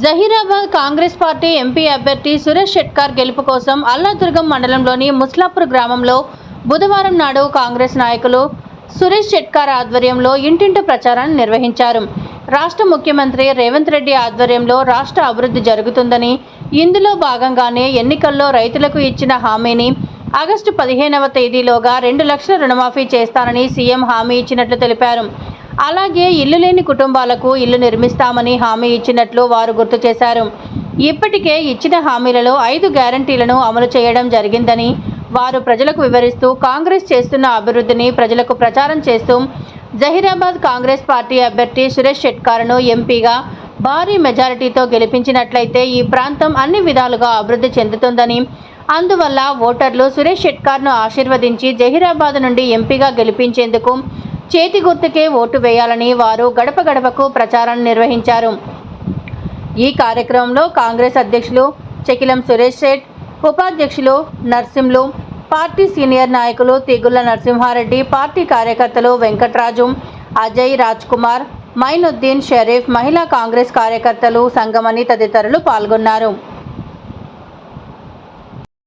Zaheerabad Congress party MP అభ్యర్థి సురేష్ షెట్కార్ గెలుపు కోసం అల్లాదుర్గం మండలంలోని ముస్లాపూర్ గ్రామంలో బుధవారం నాడు కాంగ్రెస్ నాయకులు సురేష్ షెట్కార్ ఆధ్వర్యంలో ఇంటింటి ప్రచారాన్ని నిర్వహించారు. రాష్ట్ర ముఖ్యమంత్రి రేవంత్ రెడ్డి ఆధ్వర్యంలో రాష్ట్ర అభివృద్ధి జరుగుతుందని ఇందులో భాగంగానే ఎన్నికల్లో రైతులకు ఇచ్చిన హామీని ఆగస్టు పదిహేనవ తేదీలోగా రెండు లక్షల రుణమాఫీ చేస్తానని సీఎం హామీ ఇచ్చినట్లు తెలిపారు. అలాగే ఇల్లు లేని కుటుంబాలకు ఇల్లు నిర్మిస్తామని హామీ ఇచ్చినట్లు వారు గుర్తు చేశారు. ఇప్పటికే ఇచ్చిన హామీలలో ఐదు గ్యారంటీలను అమలు చేయడం జరిగిందని వారు ప్రజలకు వివరిస్తూ కాంగ్రెస్ చేస్తున్న అభివృద్ధిని ప్రజలకు ప్రచారం చేస్తూ జహీరాబాద్ కాంగ్రెస్ పార్టీ అభ్యర్థి సురేష్ షెట్కార్ను ఎంపీగా భారీ మెజారిటీతో గెలిపించినట్లయితే ఈ ప్రాంతం అన్ని విధాలుగా అభివృద్ధి చెందుతుందని. అందువల్ల ఓటర్లు సురేష్ షెట్కార్ను ఆశీర్వదించి జహీరాబాద్ నుండి ఎంపీగా గెలిపించేందుకు చేతి గుర్తుకే ఓటు వేయాలని వారు గడప గడపకు ప్రచారం నిర్వహించారు. ఈ కార్యక్రమంలో కాంగ్రెస్ అధ్యక్షులు చెకిలం సురేష్ శెట్ ఉపాధ్యక్షులు నర్సింలు పార్టీ సీనియర్ నాయకులు తిగుళ్ళ నరసింహారెడ్డి పార్టీ కార్యకర్తలు వెంకట్రాజు అజయ్ రాజ్ కుమార్ మైనుద్దీన్ షరీఫ్ మహిళా కాంగ్రెస్ కార్యకర్తలు సంగమని తదితరులు పాల్గొన్నారు.